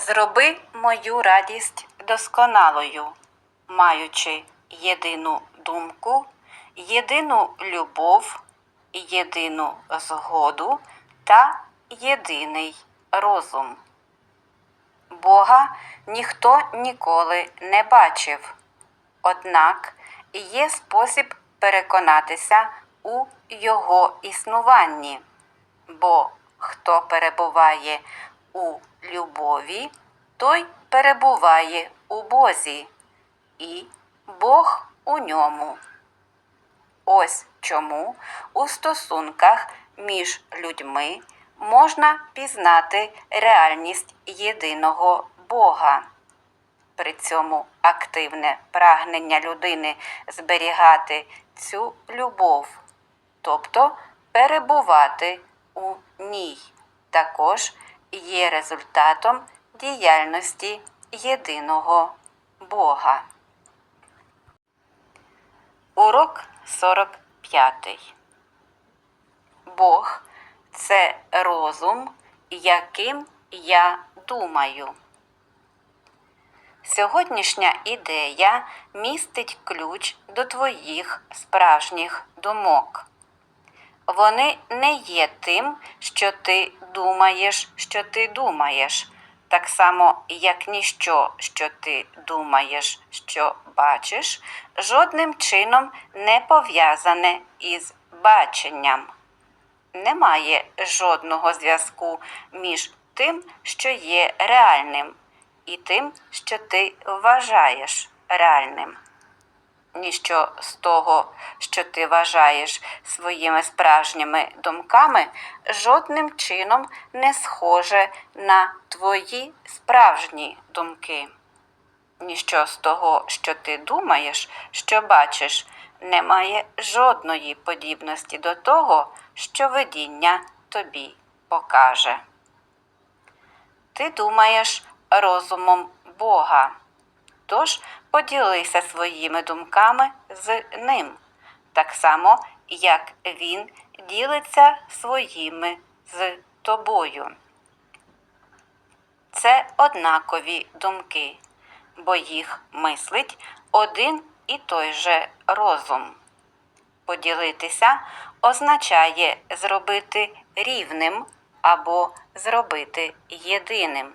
Зроби мою радість досконалою, маючи єдину думку, єдину любов, єдину згоду та єдиний розум. Бога ніхто ніколи не бачив, однак є спосіб переконатися у Його існуванні, бо хто перебуває у любові, той перебуває у Бозі, і Бог у ньому. Ось чому у стосунках між людьми можна пізнати реальність єдиного Бога. При цьому активне прагнення людини зберігати цю любов, тобто перебувати у ній, також є результатом діяльності єдиного Бога. Урок 45. Бог це розум, яким я думаю. Сьогоднішня ідея містить ключ до твоїх справжніх думок. Вони не є тим, що ти думаєш, що ти думаєш, так само, як ніщо, що ти думаєш, що бачиш, жодним чином не пов'язане із баченням. Немає жодного зв'язку між тим, що є реальним, і тим, що ти вважаєш реальним. Ніщо з того, що ти вважаєш своїми справжніми думками, жодним чином не схоже на твої справжні думки. Ніщо з того, що ти думаєш, що бачиш, не має жодної подібності до того, що видіння тобі покаже. Ти думаєш розумом Бога. Тож поділися своїми думками з ним, так само, як він ділиться своїми з тобою. Це однакові думки, бо їх мислить один і той же розум. Поділитися означає зробити рівним або зробити єдиним.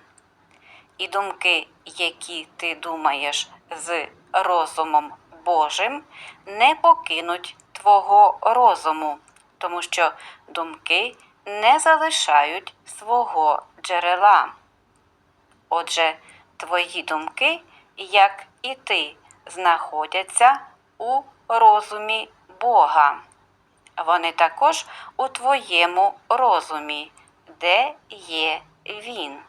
І думки, які ти думаєш з розумом Божим, не покинуть твого розуму, тому що думки не залишають свого джерела. Отже, твої думки, як і ти, знаходяться у розумі Бога. Вони також у твоєму розумі, де є Він.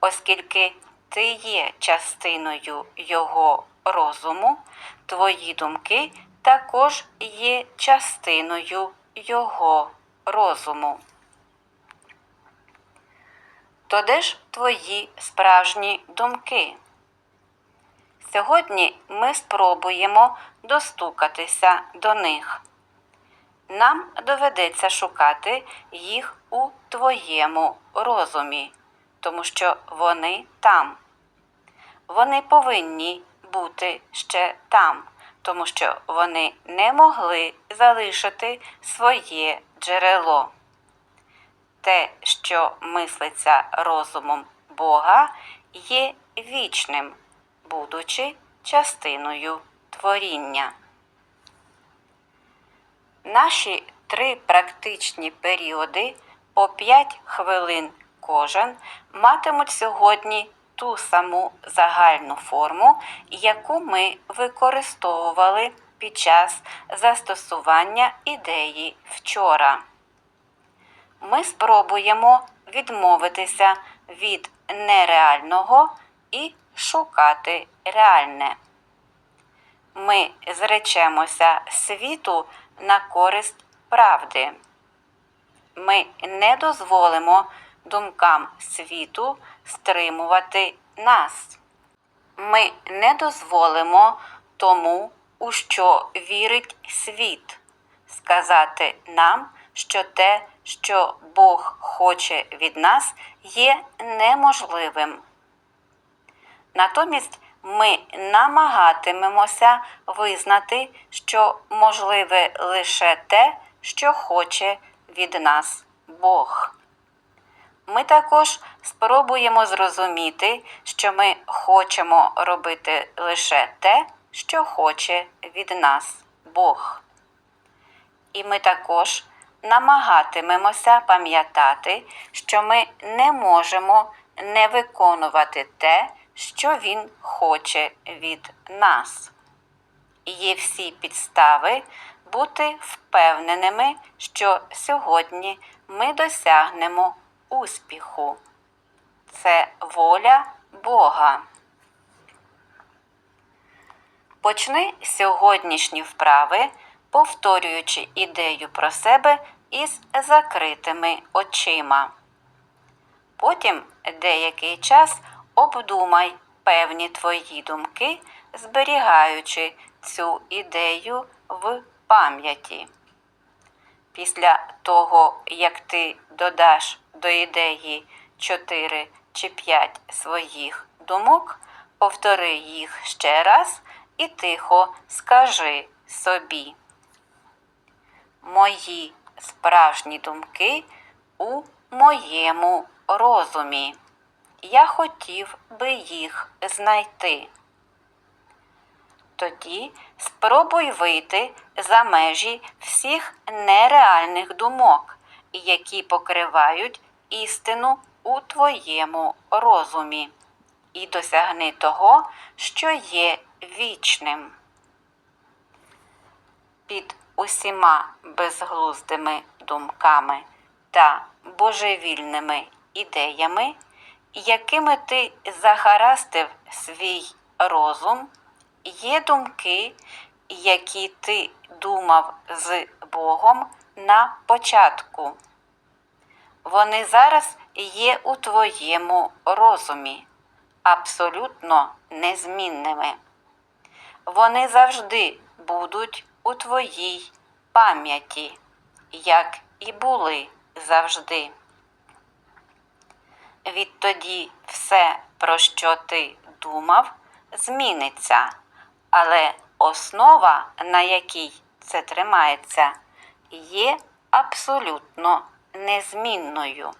Оскільки ти є частиною Його розуму, твої думки також є частиною Його розуму. То де ж твої справжні думки? Сьогодні ми спробуємо достукатися до них. Нам доведеться шукати їх у твоєму розумі, тому що вони там. Вони повинні бути ще там, тому що вони не могли залишити своє джерело. Те, що мислиться розумом Бога, є вічним, будучи частиною творіння. Наші три практичні періоди по 5 хвилин кожен матимуть сьогодні ту саму загальну форму, яку ми використовували під час застосування ідеї вчора. Ми спробуємо відмовитися від нереального і шукати реальне. Ми зречемося світу на користь правди. Ми не дозволимо думкам світу стримувати нас. Ми не дозволимо тому, у що вірить світ, сказати нам, що те, що Бог хоче від нас, є неможливим. Натомість ми намагатимемося визнати, що можливе лише те, що хоче від нас Бог. Ми також спробуємо зрозуміти, що ми хочемо робити лише те, що хоче від нас Бог. І ми також намагатимемося пам'ятати, що ми не можемо не виконувати те, що Він хоче від нас. Є всі підстави бути впевненими, що сьогодні ми досягнемо успіху. Це воля Бога. Почни сьогоднішні вправи, повторюючи ідею про себе із закритими очима. Потім деякий час обдумай певні твої думки, зберігаючи цю ідею в пам'яті. Після того, як ти додаш до ідеї 4 чи 5 своїх думок, повтори їх ще раз і тихо скажи собі. Мої справжні думки у моєму розумі. Я хотів би їх знайти. Тоді спробуй вийти за межі всіх нереальних думок, які покривають істину у твоєму розумі, і досягни того, що є вічним. Під усіма безглуздими думками та божевільними ідеями, якими ти захарастив свій розум, є думки, які ти думав з Богом на початку. Вони зараз є у твоєму розумі, абсолютно незмінними. Вони завжди будуть у твоїй пам'яті, як і були завжди. Відтоді все, про що ти думав, зміниться, але основа, на якій це тримається, є абсолютно незмінною.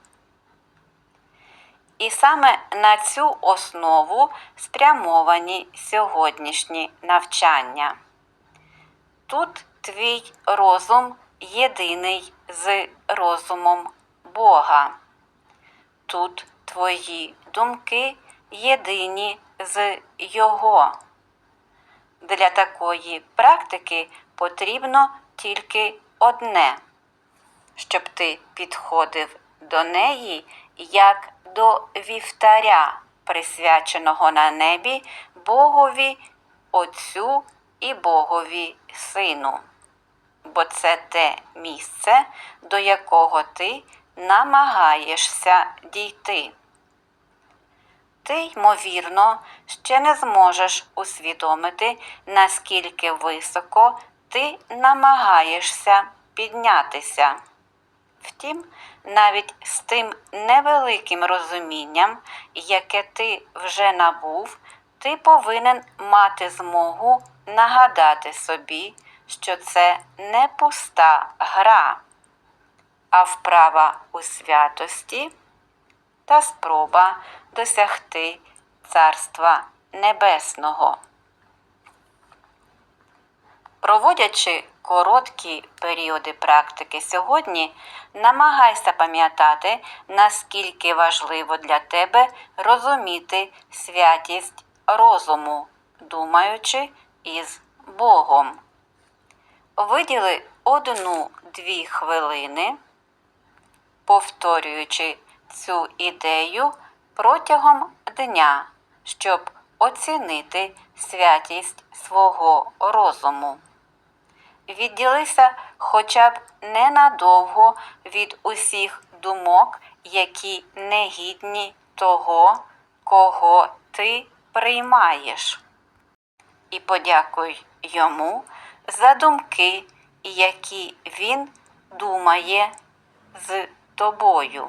І саме на цю основу спрямовані сьогоднішні навчання. Тут твій розум єдиний з розумом Бога. Тут твої думки єдині з Його. Для такої практики потрібно тільки одне, щоб ти підходив до неї як до вівтаря, присвяченого на небі Богові Отцю і Богові Сину. Бо це те місце, до якого ти намагаєшся дійти. Ти, ймовірно, ще не зможеш усвідомити, наскільки високо ти намагаєшся піднятися. Втім, навіть з тим невеликим розумінням, яке ти вже набув, ти повинен мати змогу нагадати собі, що це не пуста гра, а вправа у святості та спроба досягти Царства Небесного. Проводячи короткі періоди практики сьогодні, намагайся пам'ятати, наскільки важливо для тебе розуміти святість розуму, думаючи із Богом. Виділи одну-дві хвилини, повторюючи цю ідею протягом дня, щоб оцінити святість свого розуму. Відділися хоча б ненадовго від усіх думок, які не гідні того, кого ти приймаєш. І подякуй йому за думки, які він думає з тобою.